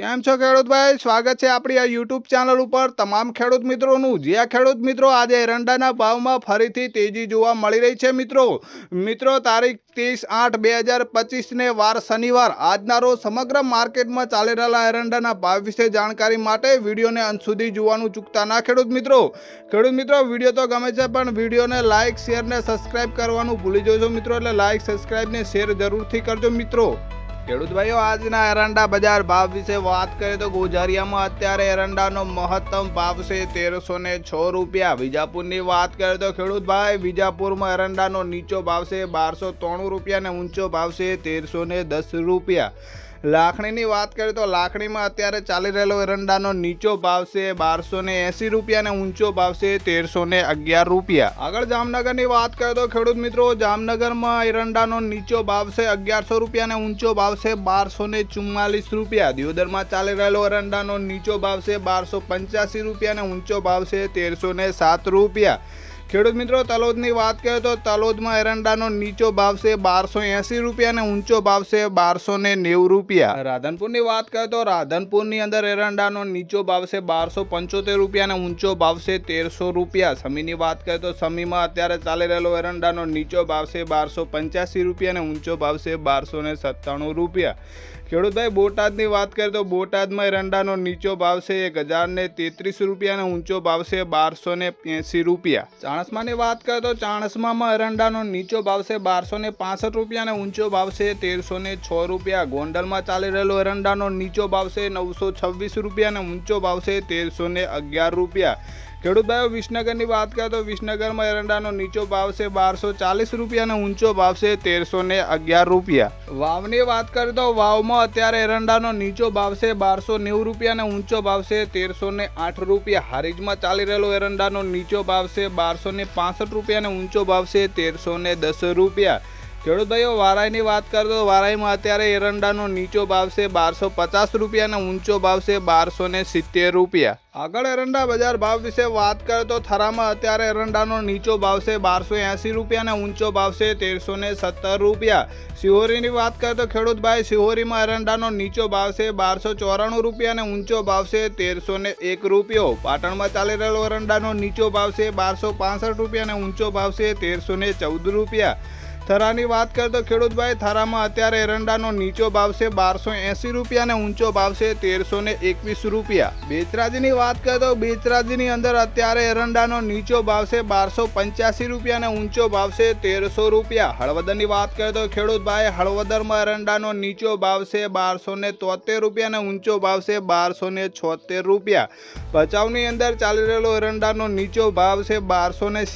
કેમ છો ખેડૂતભાઈ? સ્વાગત છે આપણી આ યુટ્યુબ ચેનલ ઉપર. તમામ ખેડૂત મિત્રોનું, જે ખેડૂત મિત્રો આજે એરંડાના ભાવમાં ફરીથી તેજી જોવા મળી રહી છે મિત્રો. મિત્રો, તારીખ ત્રીસ આઠ બે હજાર પચીસને વાર શનિવાર. આજના રોજ સમગ્ર માર્કેટમાં ચાલી રહેલા એરંડાના ભાવ વિશે જાણકારી માટે વિડીયોને અંત સુધી જોવાનું ચૂકતા ના ખેડૂત મિત્રો. ખેડૂત મિત્રો, વીડિયો તો ગમે છે પણ વિડીયોને લાઇક શેર ને સબસ્ક્રાઇબ કરવાનું ભૂલી જજો મિત્રો. એટલે લાઇક સબસ્ક્રાઇબ ને શેર જરૂરથી કરજો મિત્રો. ખેડૂત ભાઈઓ આજના એરંડા બજાર ભાવ વિશે વાત કરીએ તો ગોઝારિયામાં અત્યારે એરંડાનો મહત્તમ ભાવ છે તેરસો ને છ રૂપિયા. વિજાપુરની વાત કરીએ તો ખેડૂત ભાઈ વિજાપુરમાં એરંડાનો નીચો ભાવ છે બારસો ત્રાણું રૂપિયા અને ઊંચો ભાવ છે તેરસો ને દસ રૂપિયા. લાખણીની વાત કરીએ તો લાખણીમાં અત્યારે ચાલી રહેલો એરંડાનો નીચો ભાવ છે બારસો ને એંસી રૂપિયા અને ઊંચો ભાવ છે તેરસો ને અગિયાર રૂપિયા. આગળ જામનગરની વાત કરીએ તો ખેડૂત મિત્રો, જામનગરમાં એરંડાનો નીચો ભાવ છે અગિયારસો રૂપિયા અને ઊંચો ભાવ છે બારસો ને ચુમ્માલીસ રૂપિયા. દિયોદરમાં ચાલી રહેલો એરંડાનો નીચો ભાવ છે બારસો પંચ્યાસી રૂપિયા અને ઊંચો ભાવ છે તેરસો ને સાત રૂપિયા. ખેડૂત મિત્રો, તલોદની વાત કરીએ તો તલોદમાં એરંડાનો નીચો ભાવ છે બારસો એંસી રૂપિયા અને ઊંચો ભાવ છે બારસો ને નેવું રૂપિયા. રાધનપુરની વાત કરીએ તો રાધનપુરની અંદર એરંડાનો નીચો ભાવ છે બારસો પંચોતેર રૂપિયા અને ઊંચો ભાવ છે તેરસો રૂપિયા. સમીની વાત કરીએ તો સમીમાં અત્યારે ચાલી રહેલો એરંડાનો નીચો ભાવ છે બારસો પંચ્યાસી રૂપિયા અને ઊંચો ભાવ છે બારસો ને સત્તાણું રૂપિયા. ખેડૂતભાઈ, બોટાદની વાત કરીએ તો બોટાદમાં એરંડાનો નીચો ભાવ છે એક હજાર ને તેત્રીસ રૂપિયા અને ઊંચો ભાવ છે બારસો ને એંસી રૂપિયા. ચાણસમાની વાત કરીએ તો ચાણસમામાં એરંડાનો નીચો ભાવ છે બારસો ને પાસઠ રૂપિયા અને ઊંચો ભાવ છે તેરસો ને છ રૂપિયા. ગોંડલમાં ચાલી રહેલો એરંડાનો નીચો ભાવ છે નવસો છવ્વીસ રૂપિયા અને ઊંચો ભાવ છે તેરસો ને અગિયાર રૂપિયા. ખેડૂત ભાઈઓ વિસનગરની વાત કરીએ તો વિસનગરમાં એરંડાનો નીચો ભાવ છે બારસો ચાલીસ રૂપિયા અને ઊંચો ભાવ છે તેરસો ને અગિયાર રૂપિયા. વાવની વાત કરીએ તો વાવમાં અત્યારે એરંડાનો નીચો ભાવ છે બારસો નેવું રૂપિયા અને ઊંચો ભાવ છે તેરસો ને આઠ રૂપિયા. હારીજમાં ચાલી રહેલો એરંડાનો નીચો ભાવ છે બારસો ને પાસઠ રૂપિયા અને ઊંચો ભાવ છે તેરસો ને દસ રૂપિયા. ખેડૂત ભાઈઓ વારાઈની વાત કરીએ તો વારાઈમાં અત્યારે એરંડાનો નીચો ભાવ છે બારસો પચાસ રૂપિયા અને ઊંચો ભાવ છે બારસો ને સિત્તેર રૂપિયા. આગળ એરંડા બજાર ભાવ વિશે વાત કરીએ તો થરામાં અત્યારે એરંડાનો નીચો ભાવ છે બારસો એંસી રૂપિયા અને ઊંચો ભાવ છે તેરસો ને સત્તર રૂપિયા. શિહોરીની વાત કરીએ તો ખેડૂતભાઈ, શિહોરીમાં એરંડાનો નીચો ભાવ છે બારસો ચોરાણું રૂપિયા અને ઊંચો ભાવ છે તેરસો ને એક રૂપિયો. પાટણમાં ચાલી રહેલો એરંડાનો નીચો ભાવ છે બારસો પાસઠ રૂપિયા અને ઊંચો ભાવ છે તેરસો ને ચૌદ રૂપિયા. થરાની વાત કરીએ તો ખેડૂતભાઈ, થરામાં અત્યારે એરંડાનો નીચો ભાવ છે બારસો એંસી રૂપિયા અને ઊંચો ભાવ છે તેરસો ને એકવીસ રૂપિયા. બેચરાજીની વાત કરીએ તો બેચરાજીની અંદર અત્યારે એરંડાનો નીચો ભાવ છે બારસો પંચ્યાસી રૂપિયા અને ઊંચો ભાવ છે તેરસો રૂપિયા. હળવદરની વાત કરીએ તો ખેડૂતભાઈ, હળવદરમાં એરંડાનો નીચો ભાવ છે બારસો ને તોતેર રૂપિયા અને ઊંચો ભાવ છે બારસો ને છોતેર રૂપિયા. ભચાઉની અંદર ચાલી રહેલો એરંડાનો નીચો ભાવ છે બારસો ને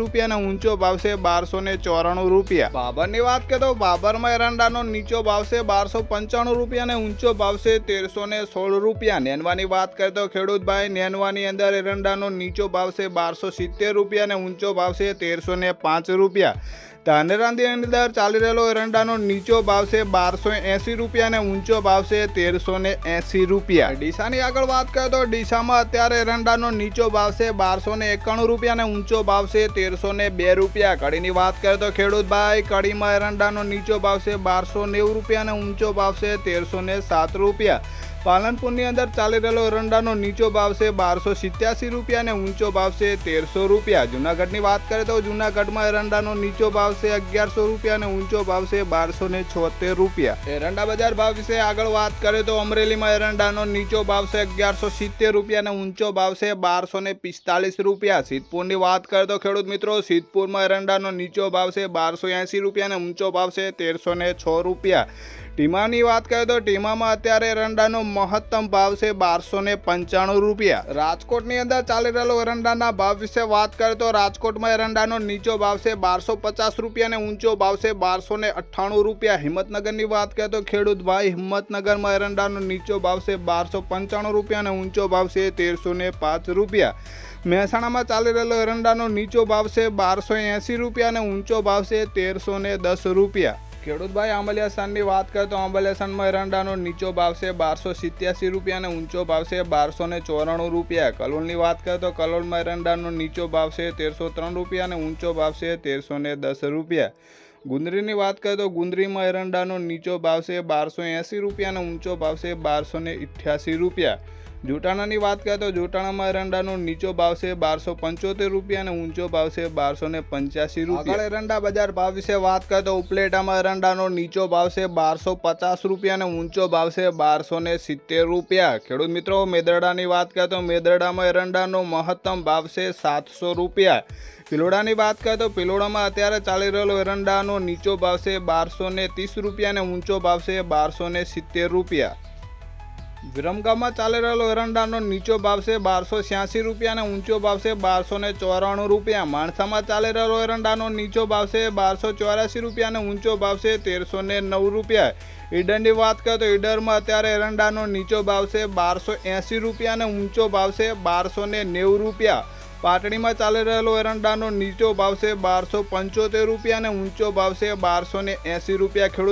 રૂપિયા અને ઊંચો ભાવ છે બારસો ચોરાણું રૂપિયા. બાબરની વાત કરીએ તો બાબરમાં એરંડાનો નીચો ભાવ છે બારસો પંચાણું રૂપિયા અને ઊંચો ભાવ છે તેરસો ને સોળ રૂપિયા. નેનવાની વાત કરીએ તો ખેડૂતભાઈ, નેનવાની અંદર એરંડાનો નીચો ભાવ છે બારસો સિત્તેર રૂપિયા અને ઊંચો ભાવ છે તેરસો ને પાંચ રૂપિયા. ધાનેરાની અંદર ચાલી રહેલો એરંડાનો નીચો ભાવ છે બારસો એંસી રૂપિયા અને ઊંચો ભાવ છે તેરસો ને એંસી રૂપિયા. ડીસાની આગળ વાત કરીએ તો ડીસામાં અત્યારે એરંડાનો નીચો ભાવ છે બારસો ને એકાણું રૂપિયા અને ઊંચો ભાવ છે તેરસો ને બે રૂપિયા. કડીની વાત કરીએ તો ખેડૂતભાઈ કડીમાં એરંડાનો નીચો ભાવ છે બારસો નેવું રૂપિયા અને ઊંચો ભાવ છે તેરસો ને સાત રૂપિયા. પાલનપુરની અંદર ચાલી રહેલો એરંડાનો નીચો ભાવ છે બારસો સિત્યાસી રૂપિયા અને ઊંચો ભાવ છે તેરસો રૂપિયા. જુનાગઢની વાત કરીએ તો જુનાગઢમાં એરંડાનો નીચો ભાવ છે અગિયારસો રૂપિયા અને ઊંચો ભાવ છે બારસો ને છોતેર રૂપિયા. એરંડા બજાર ભાવ વિશે આગળ વાત કરીએ તો અમરેલીમાં એરંડાનો નીચો ભાવ છે અગિયારસો સિત્તેર રૂપિયા અને ઊંચો ભાવ છે બારસો ને પિસ્તાલીસ રૂપિયા. સિદ્ધપુરની વાત કરીએ તો ખેડૂત મિત્રો, સિદ્ધપુરમાં એરંડાનો નીચો ભાવ છે બારસો એંસી રૂપિયા અને ઊંચો ભાવ છે તેરસો ને છ રૂપિયા. ટીમાની વાત કરીએ તો ટીમામાં અત્યારે એરંડાનો મહત્તમ ભાવ છે બારસો ને પંચાણું રૂપિયા. રાજકોટની અંદર ચાલી રહેલો એરંડાના ભાવ વિશે વાત કરીએ તો રાજકોટમાં એરંડાનો નીચો ભાવ છે બારસો પચાસ રૂપિયા અને ઊંચો ભાવ છે બારસો ને અઠ્ઠાણું રૂપિયા. હિંમતનગરની વાત કરીએ તો ખેડૂત ભાઈ હિંમતનગરમાં એરંડાનો નીચો ભાવ છે બારસો પંચાણું રૂપિયા અને ઊંચો ભાવ છે તેરસો ને પાંચ રૂપિયા. મહેસાણામાં ચાલી રહેલો એરંડાનો નીચો ભાવ છે બારસો એંસી રૂપિયા અને ઊંચો ભાવ છે તેરસો દસ રૂપિયા. ખેડૂતભાઈ આંબલિયાસાનની વાત કરીએ તો આંબલિયાસાનમાં એરંડાનો નીચો ભાવ છે બારસો સિત્યાસી રૂપિયા અને ઊંચો ભાવ છે બારસો ને ચોરાણું રૂપિયા. કલોલની વાત કરીએ તો કલોલમાં એરંડાનો નીચો ભાવ છે તેરસો ત્રણ રૂપિયા અને ઊંચો ભાવ છે તેરસો ને દસ રૂપિયા. ગુંદરીની વાત કરીએ તો ગુંદરીમાં એરંડાનો નીચો ભાવ છે બારસો એંસી રૂપિયા અને ઊંચો ભાવ છે બારસો ને રૂપિયા. જોટાણાની વાત કરીએ તો જોટાણામાં એરંડાનો નીચો ભાવ છે બારસો પંચોતેર રૂપિયા અને ઊંચો ભાવ છે બારસો ને પંચ્યાસી રૂપિયા. એરંડા બજાર ભાવ વિશે વાત કરીએ તો ઉપલેટામાં એરંડાનો નીચો ભાવ છે બારસો પચાસ રૂપિયા અને ઊંચો ભાવ છે બારસો ને સિત્તેર રૂપિયા. ખેડૂત મિત્રો, મેદરડાની વાત કરીએ તો મેદરડામાં એરંડાનો મહત્તમ ભાવ છે સાતસો રૂપિયા. પિલોડાની વાત કરીએ તો પિલોડામાં અત્યારે ચાલી રહેલો એરંડાનો નીચો ભાવ છે બારસો ને ત્રીસ રૂપિયા અને ઊંચો ભાવ છે બારસો ને સિત્તેર રૂપિયા. વિરમગામમાં ચાલી રહેલો એરંડાનો નીચો ભાવ છે બારસો છ્યાસી રૂપિયા અને ઊંચો ભાવ છે બારસો ને ચોરાણું રૂપિયા. માણસામાં ચાલી રહેલો એરંડાનો નીચો ભાવ છે બારસો ચોરાસી રૂપિયા અને ઊંચો ભાવ છે તેરસો ને નવ રૂપિયા. ઈડરની વાત કરીએ તો ઈડરમાં અત્યારે એરંડાનો નીચો ભાવ છે બારસો એંસી રૂપિયા અને ઊંચો ભાવ છે બારસો ને નેવું રૂપિયા. પાટણીમાં ચાલી રહેલો એરંડાનો નીચો ભાવ છે બારસો પંચોતેર રૂપિયા અને ઊંચો ભાવ છે બારસો ને એંસી રૂપિયા. ખેડૂત